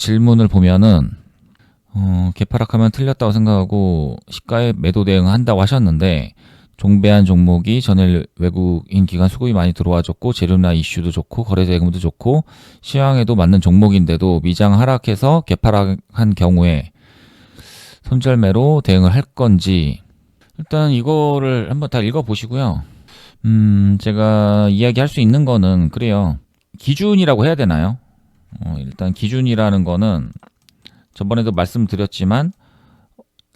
질문을 보면은 어, 개파락하면 틀렸다고 생각하고 시가에 매도 대응한다고 하셨는데 종배한 종목이 전일 외국인 기관 수급이 많이 들어와줬고 재료나 이슈도 좋고 거래 대금도 좋고 시황에도 맞는 종목인데도 미장 하락해서 개파락한 경우에 손절매로 대응을 할 건지 일단 이거를 한번 다 읽어 보시고요. 음, 제가 이야기할 수 있는 거는 그래요. 기준이라고 해야 되나요? 어, 일단 기준이라는 거는 저번에도 말씀드렸지만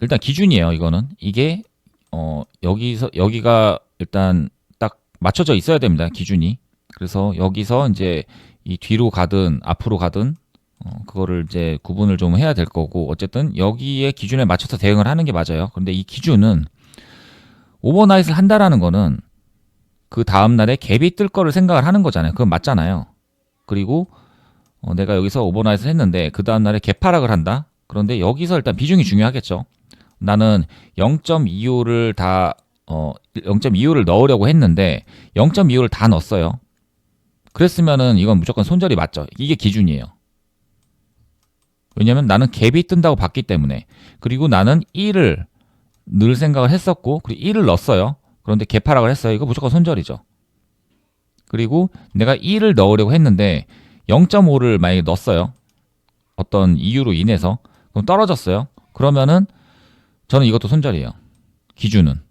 일단 기준이에요. 이거는 이게 어, 여기서 여기가 일단 딱 맞춰져 있어야 됩니다. 기준이. 그래서 여기서 이제 이 뒤로 가든 앞으로 가든 어, 그거를 이제 구분을 좀 해야 될 거고 어쨌든 여기에 기준에 맞춰서 대응을 하는 게 맞아요. 그런데 이 기준은 오버나잇을 한다라는 거는 그 다음 날에 갭이 뜰 거를 생각을 하는 거잖아요. 그건 맞잖아요. 그리고 어, 내가 여기서 오버나잇을 했는데 그 다음 날에 갭하락을 한다. 그런데 여기서 일단 비중이 중요하겠죠. 나는 0.25를 다 어, 0.25를 넣으려고 했는데 0.25를 다 넣었어요. 그랬으면은 이건 무조건 손절이 맞죠. 이게 기준이에요. 왜냐면 나는 갭이 뜬다고 봤기 때문에. 그리고 나는 1을 늘 생각을 했었고, 그리고 1을 넣었어요. 그런데 개파락을 했어요. 이거 무조건 손절이죠. 그리고 내가 1을 넣으려고 했는데 0.5를 만약에 넣었어요. 어떤 이유로 인해서 그럼 떨어졌어요. 그러면은 저는 이것도 손절이에요. 기준은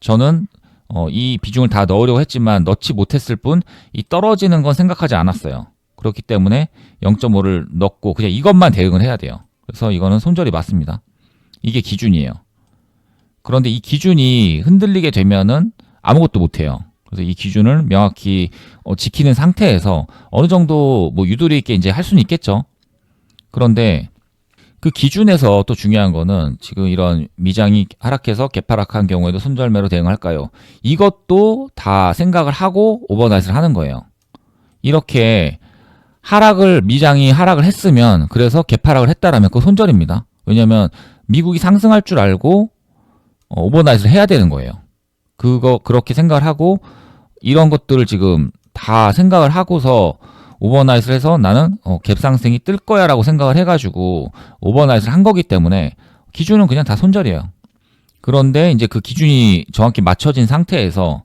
저는 어, 이 비중을 다 넣으려고 했지만 넣지 못했을 뿐 이 떨어지는 건 생각하지 않았어요. 그렇기 때문에 0.5를 넣고 그냥 이것만 대응을 해야 돼요. 그래서 이거는 손절이 맞습니다. 이게 기준이에요. 그런데 이 기준이 흔들리게 되면은 아무것도 못 해요. 그래서 이 기준을 명확히 어, 지키는 상태에서 어느 정도 뭐 유도리 있게 이제 할 수는 있겠죠. 그런데 그 기준에서 또 중요한 거는 지금 이런 미장이 하락해서 개파락한 경우에도 손절매로 대응할까요? 이것도 다 생각을 하고 오버나잇을 하는 거예요. 이렇게 하락을 미장이 하락을 했으면 그래서 개파락을 했다라면 그 손절입니다. 왜냐하면 미국이 상승할 줄 알고 어, 오버나잇을 해야 되는 거예요. 그거 그렇게 생각을 하고 이런 것들을 지금 다 생각을 하고서 오버나잇을 해서 나는 어, 갭상승이 뜰 거야 라고 생각을 해가지고 오버나잇을 한 거기 때문에 기준은 그냥 다 손절이에요. 그런데 이제 그 기준이 정확히 맞춰진 상태에서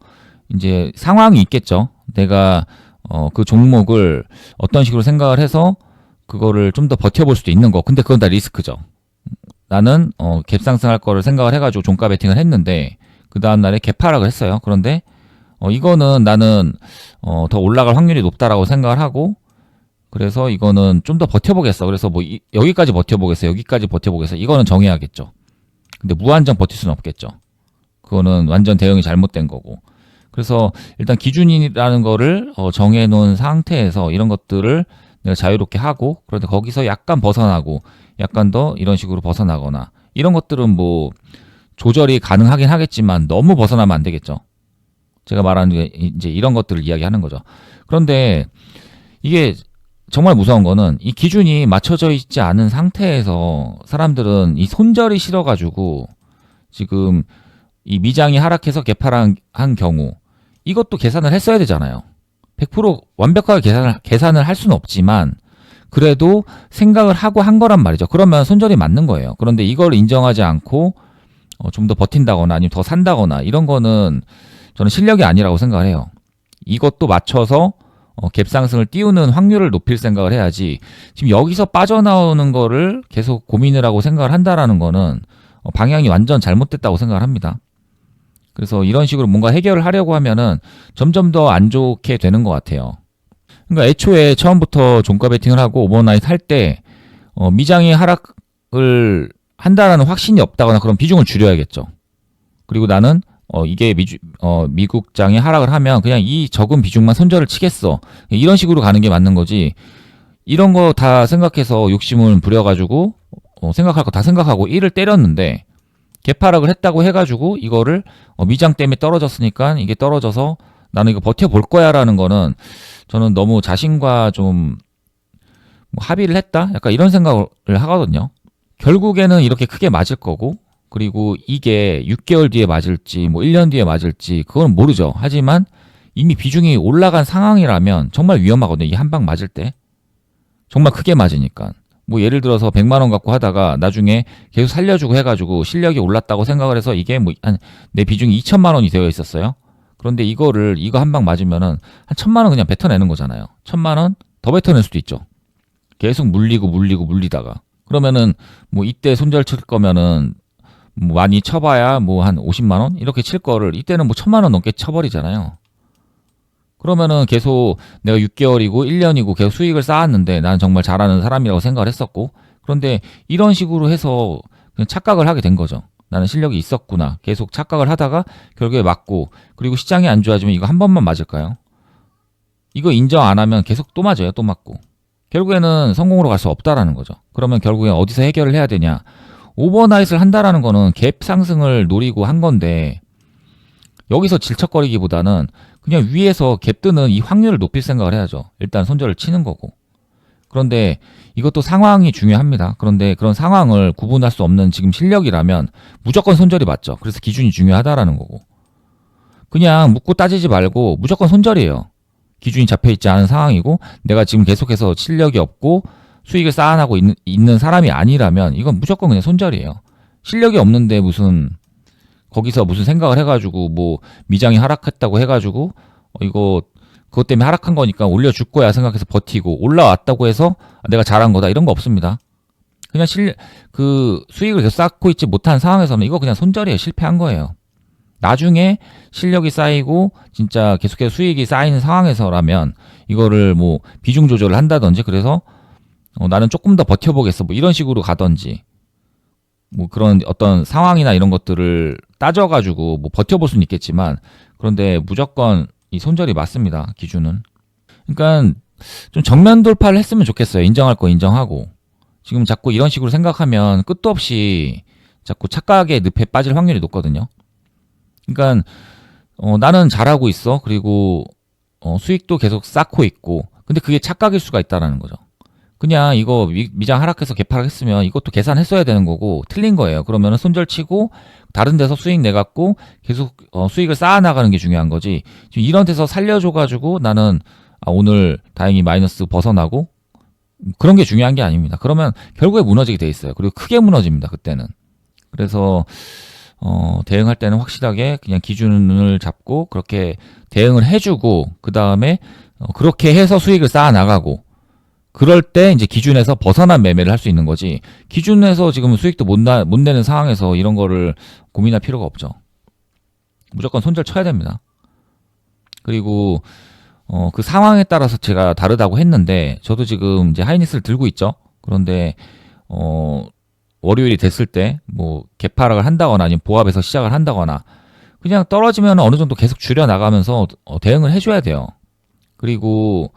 이제 상황이 있겠죠. 내가 어, 그 종목을 어떤 식으로 생각을 해서 그거를 좀 더 버텨볼 수도 있는 거. 근데 그건 다 리스크죠. 나는 어, 갭상승할 거를 생각을 해가지고 종가 베팅을 했는데 그 다음 날에 갭하락을 했어요. 그런데 어, 이거는 나는 어, 더 올라갈 확률이 높다라고 생각을 하고 그래서 이거는 좀 더 버텨보겠어. 그래서 뭐 이, 여기까지 버텨보겠어. 여기까지 버텨보겠어. 이거는 정해야겠죠. 근데 무한정 버틸 수는 없겠죠. 그거는 완전 대응이 잘못된 거고. 그래서 일단 기준이라는 거를 어, 정해놓은 상태에서 이런 것들을 내가 자유롭게 하고 그런데 거기서 약간 벗어나고 약간 더 이런 식으로 벗어나거나 이런 것들은 뭐 조절이 가능하긴 하겠지만 너무 벗어나면 안 되겠죠. 제가 말하는 게 이제 이런 것들을 이야기하는 거죠. 그런데 이게 정말 무서운 거는 이 기준이 맞춰져 있지 않은 상태에서 사람들은 이 손절이 싫어가지고 지금 이 미장이 하락해서 개파한 한 경우 이것도 계산을 했어야 되잖아요. 100% 완벽하게 계산을, 계산을 할 수는 없지만 그래도 생각을 하고 한 거란 말이죠. 그러면 손절이 맞는 거예요. 그런데 이걸 인정하지 않고 어, 좀 더 버틴다거나 아니면 더 산다거나 이런 거는 저는 실력이 아니라고 생각을 해요. 이것도 맞춰서 어, 갭 상승을 띄우는 확률을 높일 생각을 해야지 지금 여기서 빠져나오는 거를 계속 고민을 하고 생각을 한다라는 거는 어, 방향이 완전 잘못됐다고 생각을 합니다. 그래서 이런 식으로 뭔가 해결을 하려고 하면은 점점 더 안 좋게 되는 것 같아요. 그러니까 애초에 처음부터 종가 베팅을 하고 오버나잇 할 때 어, 미장이 하락을 한다라는 확신이 없다거나 그런 비중을 줄여야겠죠. 그리고 나는 어, 이게 미주, 어, 미국장이 하락을 하면 그냥 이 적은 비중만 손절을 치겠어. 이런 식으로 가는 게 맞는 거지. 이런 거 다 생각해서 욕심을 부려가지고 어, 생각할 거 다 생각하고 1을 때렸는데 개파락을 했다고 해가지고 이거를 어, 미장 때문에 떨어졌으니까 이게 떨어져서 나는 이거 버텨볼 거야 라는 거는 저는 너무 자신과 좀 뭐 합의를 했다? 약간 이런 생각을 하거든요. 결국에는 이렇게 크게 맞을 거고 그리고 이게 6개월 뒤에 맞을지 뭐 1년 뒤에 맞을지 그건 모르죠. 하지만 이미 비중이 올라간 상황이라면 정말 위험하거든요. 이 한 방 맞을 때. 정말 크게 맞으니까. 뭐 예를 들어서 100만 원 갖고 하다가 나중에 계속 살려주고 해가지고 실력이 올랐다고 생각을 해서 이게 뭐 한 내 비중이 2천만 원이 되어 있었어요. 그런데 이거를 이거 한 방 맞으면은 한 천만 원 그냥 뱉어내는 거잖아요. 천만 원 더 뱉어낼 수도 있죠. 계속 물리고 물리고 물리다가 그러면은 뭐 이때 손절 칠 거면은 뭐 많이 쳐봐야 뭐 한 50만 원 이렇게 칠 거를 이때는 뭐 천만 원 넘게 쳐버리잖아요. 그러면은 계속 내가 6개월이고 1년이고 계속 수익을 쌓았는데 난 정말 잘하는 사람이라고 생각을 했었고 그런데 이런 식으로 해서 그냥 착각을 하게 된 거죠. 나는 실력이 있었구나. 계속 착각을 하다가 결국에 맞고 그리고 시장이 안 좋아지면 이거 한 번만 맞을까요? 이거 인정 안 하면 계속 또 맞아요. 또 맞고. 결국에는 성공으로 갈 수 없다라는 거죠. 그러면 결국엔 어디서 해결을 해야 되냐? 오버나잇을 한다라는 거는 갭 상승을 노리고 한 건데 여기서 질척거리기보다는 그냥 위에서 갭 뜨는 이 확률을 높일 생각을 해야죠. 일단 손절을 치는 거고. 그런데 이것도 상황이 중요합니다. 그런데 그런 상황을 구분할 수 없는 지금 실력이라면 무조건 손절이 맞죠. 그래서 기준이 중요하다라는 거고. 그냥 묻고 따지지 말고 무조건 손절이에요. 기준이 잡혀 있지 않은 상황이고 내가 지금 계속해서 실력이 없고 수익을 쌓아나고 있는, 있는 사람이 아니라면 이건 무조건 그냥 손절이에요. 실력이 없는데 무슨 거기서 무슨 생각을 해가지고 뭐 미장이 하락했다고 해가지고 어, 이거 그것 때문에 하락한 거니까 올려줄 거야 생각해서 버티고 올라왔다고 해서 내가 잘한 거다 이런 거 없습니다. 그냥 실 그 수익을 계속 쌓고 있지 못한 상황에서는 이거 그냥 손절이에요 실패한 거예요. 나중에 실력이 쌓이고 진짜 계속해서 수익이 쌓이는 상황에서라면 이거를 뭐 비중 조절을 한다든지 그래서 어, 나는 조금 더 버텨보겠어. 뭐 이런 식으로 가든지. 뭐 그런 어떤 상황이나 이런 것들을 따져가지고 뭐 버텨볼 수는 있겠지만 그런데 무조건 이 손절이 맞습니다 기준은. 그러니까 좀 정면 돌파를 했으면 좋겠어요. 인정할 거 인정하고. 지금 자꾸 이런 식으로 생각하면 끝도 없이 자꾸 착각의 늪에 빠질 확률이 높거든요. 그러니까 어, 나는 잘하고 있어. 그리고 어, 수익도 계속 쌓고 있고. 근데 그게 착각일 수가 있다라는 거죠 그냥 이거 미, 장 하락해서 개파락했으면 이것도 계산했어야 되는 거고 틀린 거예요. 그러면은 손절치고 다른 데서 수익 내갖고 계속 어, 수익을 쌓아 나가는 게 중요한 거지. 지금 이런 데서 살려줘가지고 나는 아, 오늘 다행히 마이너스 벗어나고 그런 게 중요한 게 아닙니다. 그러면 결국에 무너지게 돼 있어요. 그리고 크게 무너집니다. 그때는. 그래서 어, 대응할 때는 확실하게 그냥 기준을 잡고 그렇게 대응을 해주고 그 다음에 어, 그렇게 해서 수익을 쌓아 나가고 그럴 때 이제 기준에서 벗어난 매매를 할 수 있는 거지 기준에서 지금 수익도 못, 나, 못 내는 상황에서 이런 거를 고민할 필요가 없죠. 무조건 손절 쳐야 됩니다. 그리고 어, 그 상황에 따라서 제가 다르다고 했는데 저도 지금 이제 하이니스를 들고 있죠. 그런데 어, 월요일이 됐을 때 뭐 개파락을 한다거나 아니면 보합에서 시작을 한다거나 그냥 떨어지면 어느 정도 계속 줄여 나가면서 어, 대응을 해줘야 돼요. 그리고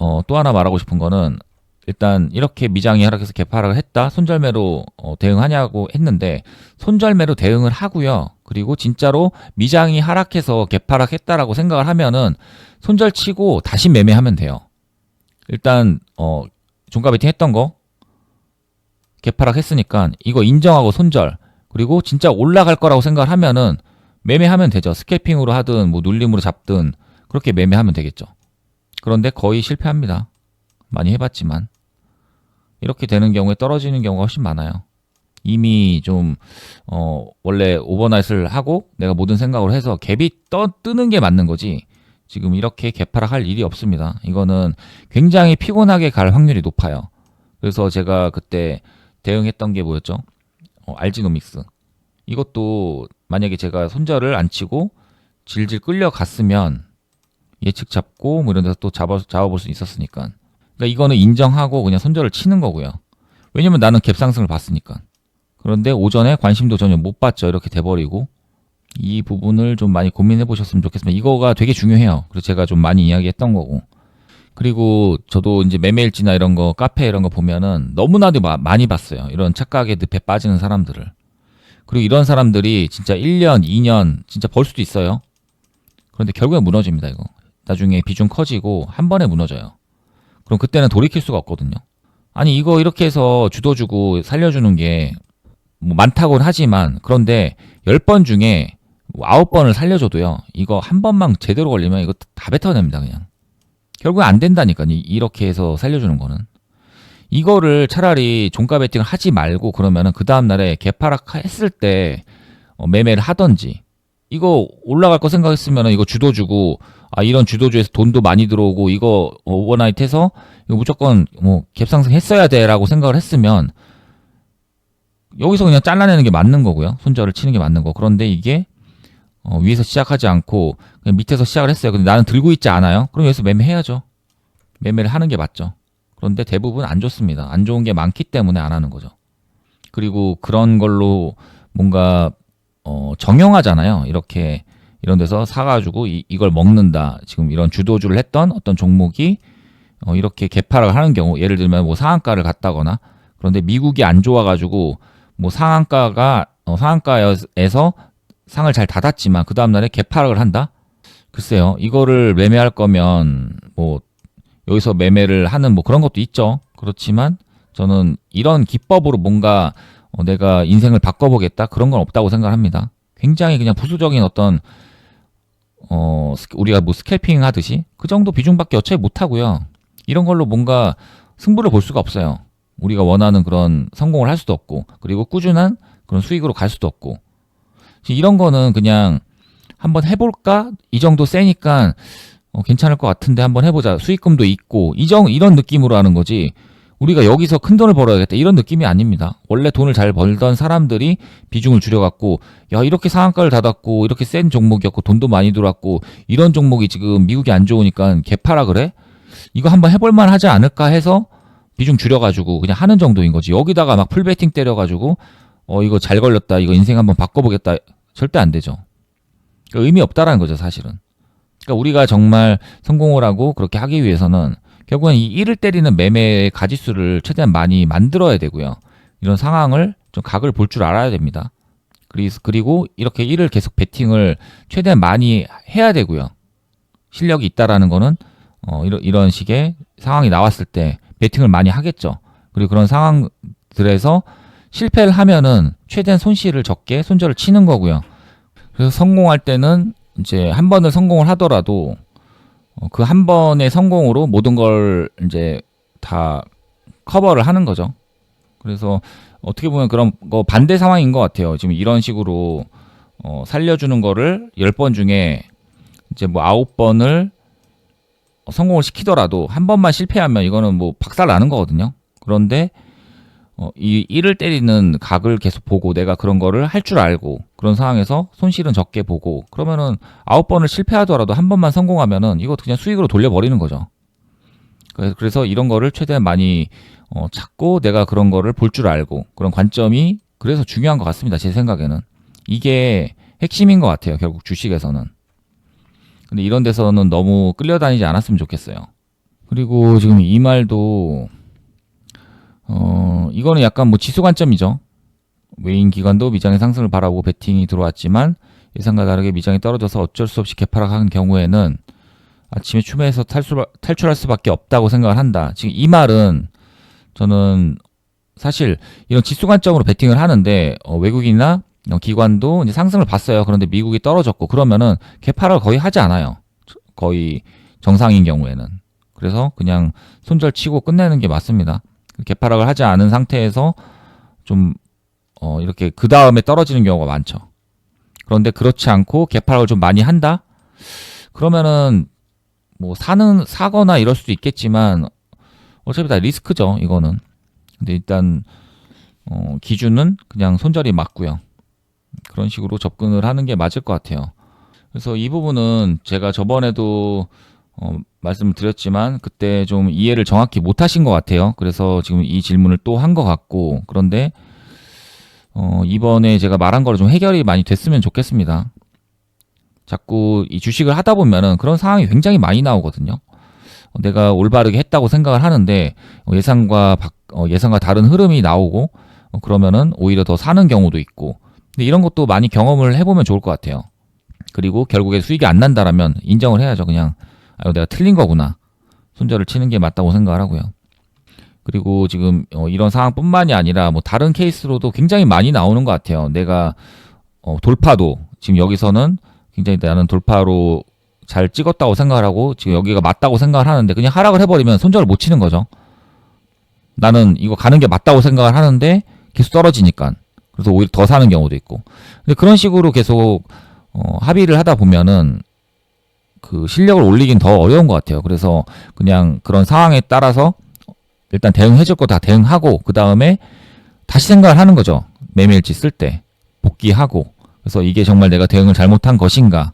어, 또 하나 말하고 싶은 거는 일단 이렇게 미장이 하락해서 개파락을 했다 손절매로 어, 대응하냐고 했는데 손절매로 대응을 하고요. 그리고 진짜로 미장이 하락해서 개파락했다라고 생각을 하면은 손절 치고 다시 매매하면 돼요. 일단 어 종가 베팅 했던 거 개파락 했으니까 이거 인정하고 손절 그리고 진짜 올라갈 거라고 생각을 하면은 매매하면 되죠. 스캐핑으로 하든 뭐 눌림으로 잡든 그렇게 매매하면 되겠죠 그런데 거의 실패합니다. 많이 해봤지만 이렇게 되는 경우에 떨어지는 경우가 훨씬 많아요. 이미 좀 어, 원래 오버나잇을 하고 내가 모든 생각을 해서 갭이 떠 뜨는 게 맞는 거지. 지금 이렇게 개파락할 일이 없습니다. 이거는 굉장히 피곤하게 갈 확률이 높아요. 그래서 제가 그때 대응했던 게 뭐였죠? 어, 알지노믹스. 이것도 만약에 제가 손절을 안 치고 질질 끌려갔으면 예측 잡고 뭐 이런 데서 또 잡아, 잡아볼 수 있었으니까. 그러니까 이거는 인정하고 그냥 손절을 치는 거고요. 왜냐면 나는 갭 상승을 봤으니까. 그런데 오전에 관심도 전혀 못 받죠. 이렇게 돼버리고. 이 부분을 좀 많이 고민해 보셨으면 좋겠습니다. 이거가 되게 중요해요. 그래서 제가 좀 많이 이야기했던 거고. 그리고 저도 이제 매매일지나 이런 거, 카페 이런 거 보면은 너무나도 마, 많이 봤어요. 이런 착각의 늪에 빠지는 사람들을. 그리고 이런 사람들이 진짜 1년, 2년 진짜 벌 수도 있어요. 그런데 결국에 무너집니다, 이거. 나중에 비중 커지고 한 번에 무너져요. 그럼 그때는 돌이킬 수가 없거든요. 아니 이거 이렇게 해서 주도 주고 살려주는 게 뭐 많다고는 하지만 그런데 10번 중에 9번을 뭐 살려줘도요. 이거 한 번만 제대로 걸리면 이거 다 뱉어냅니다 그냥. 결국에 안 된다니까 이렇게 해서 살려주는 거는. 이거를 차라리 종가 베팅을 하지 말고 그러면은 그 다음 날에 개파락 했을 때 어, 매매를 하던지 이거 올라갈 거 생각했으면은 이거 주도 주고 아 이런 주도주에서 돈도 많이 들어오고 이거 오버나이트 해서 이거 무조건 뭐 갭상승 했어야 돼라고 생각을 했으면 여기서 그냥 잘라내는 게 맞는 거고요. 손절을 치는 게 맞는 거. 그런데 이게 어, 위에서 시작하지 않고 그냥 밑에서 시작을 했어요. 근데 나는 들고 있지 않아요. 그럼 여기서 매매해야죠. 매매를 하는 게 맞죠. 그런데 대부분 안 좋습니다. 안 좋은 게 많기 때문에 안 하는 거죠. 그리고 그런 걸로 뭔가 어, 정형하잖아요. 이렇게 이런 데서 사가지고 이, 이걸 먹는다. 지금 이런 주도주를 했던 어떤 종목이 어, 이렇게 개파락을 하는 경우, 예를 들면 뭐 상한가를 갔다거나 그런데 미국이 안 좋아가지고 뭐 상한가가 어, 상한가에서 상을 잘 닫았지만 그 다음 날에 개파락을 한다. 글쎄요, 이거를 매매할 거면 뭐 여기서 매매를 하는 뭐 그런 것도 있죠. 그렇지만 저는 이런 기법으로 뭔가 어, 내가 인생을 바꿔보겠다 그런 건 없다고 생각합니다. 굉장히 그냥 부수적인 어떤 어 스- 우리가 뭐 스캘핑 하듯이 그 정도 비중밖에 어차피 못 하고요. 이런 걸로 뭔가 승부를 볼 수가 없어요. 우리가 원하는 그런 성공을 할 수도 없고 그리고 꾸준한 그런 수익으로 갈 수도 없고 이런 거는 그냥 한번 해볼까 이 정도 세니까 어, 괜찮을 것 같은데 한번 해보자 수익금도 있고 이정 이런 느낌으로 하는 거지 우리가 여기서 큰 돈을 벌어야겠다 이런 느낌이 아닙니다. 원래 돈을 잘 벌던 사람들이 비중을 줄여갖고 야 이렇게 상한가를 닫았고 이렇게 센 종목이었고 돈도 많이 들어왔고 이런 종목이 지금 미국이 안 좋으니까 개파라 그래? 이거 한번 해볼만 하지 않을까 해서 비중 줄여가지고 그냥 하는 정도인 거지. 여기다가 막 풀베팅 때려가지고 어 이거 잘 걸렸다 이거 인생 한번 바꿔보겠다 절대 안 되죠. 그러니까 의미 없다라는 거죠 사실은. 그러니까 우리가 정말 성공을 하고 그렇게 하기 위해서는 결국엔 이 일을 때리는 매매의 가지수를 최대한 많이 만들어야 되고요. 이런 상황을 좀 각을 볼 줄 알아야 됩니다. 그리고 이렇게 일을 계속 베팅을 최대한 많이 해야 되고요. 실력이 있다라는 거는 어 이런 이런 식의 상황이 나왔을 때 베팅을 많이 하겠죠. 그리고 그런 상황들에서 실패를 하면은 최대한 손실을 적게 손절을 치는 거고요. 그래서 성공할 때는 이제 한 번을 성공을 하더라도 그 한 번의 성공으로 모든 걸 이제 다 커버를 하는 거죠. 그래서 어떻게 보면 그런 거 반대 상황인 것 같아요. 지금 이런 식으로 어, 살려주는 거를 10번 중에 이제 뭐 9번을 성공을 시키더라도 한 번만 실패하면 이거는 뭐 박살 나는 거거든요. 그런데 어, 이 일을 때리는 각을 계속 보고 내가 그런 거를 할 줄 알고 그런 상황에서 손실은 적게 보고 그러면은 아홉 번을 실패하더라도 한 번만 성공하면은 이거 그냥 수익으로 돌려버리는 거죠. 그래서- 이런 거를 최대한 많이 어, 찾고 내가 그런 거를 볼 줄 알고 그런 관점이 그래서 중요한 것 같습니다. 제 생각에는 이게 핵심인 것 같아요. 결국 주식에서는. 근데 이런 데서는 너무 끌려다니지 않았으면 좋겠어요. 그리고 지금 이 말도 어 이거는 약간 뭐 지수 관점이죠. 외인 기관도 미장의 상승을 바라보고 베팅이 들어왔지만 예상과 다르게 미장이 떨어져서 어쩔 수 없이 개파락한 경우에는 아침에 추매해서 탈출, 탈출할 수밖에 없다고 생각을 한다. 지금 이 말은 저는 사실 이런 지수 관점으로 베팅을 하는데 어, 외국인이나 어, 기관도 이제 상승을 봤어요. 그런데 미국이 떨어졌고 그러면은 개파락을 거의 하지 않아요. 거의 정상인 경우에는. 그래서 그냥 손절 치고 끝내는 게 맞습니다. 개파락을 하지 않은 상태에서 좀 어, 이렇게 그 다음에 떨어지는 경우가 많죠. 그런데 그렇지 않고 개파락을 좀 많이 한다? 그러면은 뭐 사는 사거나 이럴 수도 있겠지만 어차피 다 리스크죠. 이거는. 근데 일단 어, 기준은 그냥 손절이 맞고요. 그런 식으로 접근을 하는 게 맞을 것 같아요. 그래서 이 부분은 제가 저번에도 어, 말씀을 드렸지만 그때 좀 이해를 정확히 못 하신 것 같아요. 그래서 지금 이 질문을 또 한 것 같고 그런데 어, 이번에 제가 말한 거를 좀 해결이 많이 됐으면 좋겠습니다. 자꾸 이 주식을 하다 보면은 그런 상황이 굉장히 많이 나오거든요. 어, 내가 올바르게 했다고 생각을 하는데 어, 예상과 박- 어, 예상과 다른 흐름이 나오고 어, 그러면은 오히려 더 사는 경우도 있고 근데 이런 것도 많이 경험을 해보면 좋을 것 같아요. 그리고 결국에 수익이 안 난다라면 인정을 해야죠. 그냥 아, 이거 내가 틀린 거구나. 손절을 치는 게 맞다고 생각을 하고요. 그리고 지금 어, 이런 상황뿐만이 아니라 뭐 다른 케이스로도 굉장히 많이 나오는 것 같아요. 내가 어, 돌파도 지금 여기서는 굉장히 나는 돌파로 잘 찍었다고 생각을 하고 지금 여기가 맞다고 생각을 하는데 그냥 하락을 해버리면 손절을 못 치는 거죠. 나는 이거 가는 게 맞다고 생각을 하는데 계속 떨어지니까 그래서 오히려 더 사는 경우도 있고 근데 그런 식으로 계속 어, 합의를 하다 보면은 그 실력을 올리긴 더 어려운 것 같아요. 그래서 그냥 그런 상황에 따라서 일단 대응해줄 거 다 대응하고 그 다음에 다시 생각을 하는 거죠. 매매일지 쓸 때 복귀하고 그래서 이게 정말 내가 대응을 잘못한 것인가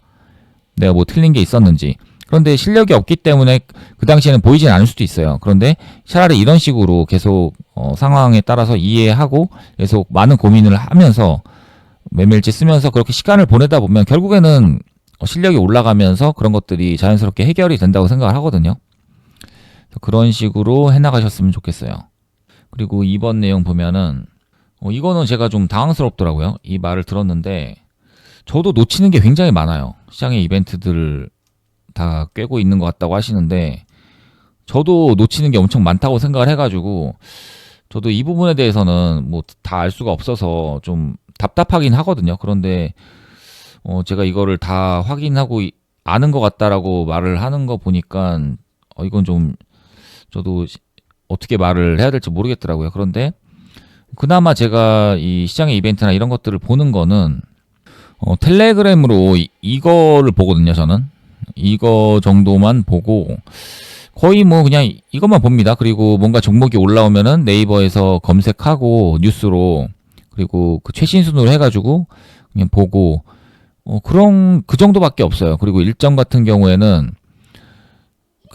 내가 뭐 틀린 게 있었는지 그런데 실력이 없기 때문에 그 당시에는 보이진 않을 수도 있어요. 그런데 차라리 이런 식으로 계속 어, 상황에 따라서 이해하고 계속 많은 고민을 하면서 매매일지 쓰면서 그렇게 시간을 보내다 보면 결국에는 어, 실력이 올라가면서 그런 것들이 자연스럽게 해결이 된다고 생각을 하거든요. 그런 식으로 해나가셨으면 좋겠어요. 그리고 이번 내용 보면은 어, 이거는 제가 좀 당황스럽더라고요. 이 말을 들었는데 저도 놓치는 게 굉장히 많아요. 시장의 이벤트들을 다 꿰고 있는 것 같다고 하시는데 저도 놓치는 게 엄청 많다고 생각을 해가지고 저도 이 부분에 대해서는 뭐 다 알 수가 없어서 좀 답답하긴 하거든요. 그런데 어 제가 이거를 다 확인하고 이- 아는 것 같다라고 말을 하는 거 보니까 어 이건 좀 저도 시- 어떻게 말을 해야 될지 모르겠더라고요. 그런데 그나마 제가 이 시장의 이벤트나 이런 것들을 보는 거는 어, 텔레그램으로 이, 이거를 보거든요. 저는 이거 정도만 보고 거의 뭐 그냥 이- 이것만 봅니다. 그리고 뭔가 종목이 올라오면은 네이버에서 검색하고 뉴스로 그리고 그 최신 순으로 해가지고 그냥 보고 어, 그런 그 정도밖에 없어요. 그리고 일정 같은 경우에는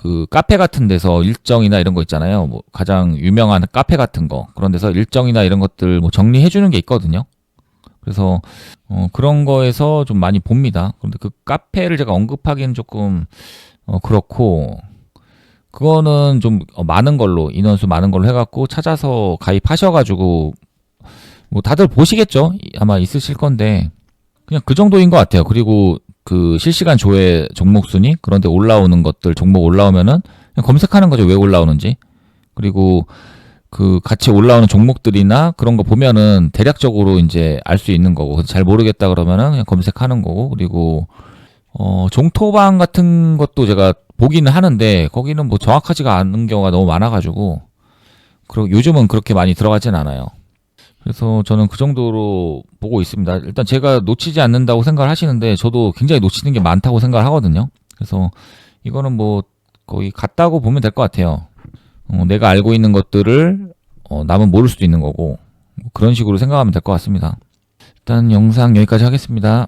그 카페 같은 데서 일정이나 이런 거 있잖아요. 뭐 가장 유명한 카페 같은 거 그런 데서 일정이나 이런 것들 뭐 정리해 주는 게 있거든요. 그래서 어, 그런 거에서 좀 많이 봅니다. 그런데 그 카페를 제가 언급하기는 조금 어, 그렇고 그거는 좀 어, 많은 걸로 인원수 많은 걸로 해갖고 찾아서 가입하셔가지고 뭐 다들 보시겠죠? 이- 아마 있으실 건데 그냥 그 정도인 것 같아요. 그리고 그 실시간 조회 종목 순위 그런데 올라오는 것들 종목 올라오면은 그냥 검색하는 거죠. 왜 올라오는지 그리고 그 같이 올라오는 종목들이나 그런 거 보면은 대략적으로 이제 알 수 있는 거고 잘 모르겠다 그러면은 그냥 검색하는 거고 그리고 어 종토방 같은 것도 제가 보기는 하는데 거기는 뭐 정확하지가 않은 경우가 너무 많아가지고 그리고 요즘은 그렇게 많이 들어가진 않아요. 그래서 저는 그 정도로 보고 있습니다. 일단 제가 놓치지 않는다고 생각을 하시는데 저도 굉장히 놓치는 게 많다고 생각을 하거든요. 그래서 이거는 뭐 거의 같다고 보면 될 것 같아요. 어, 내가 알고 있는 것들을 어, 남은 모를 수도 있는 거고 뭐 그런 식으로 생각하면 될 것 같습니다. 일단 영상 여기까지 하겠습니다.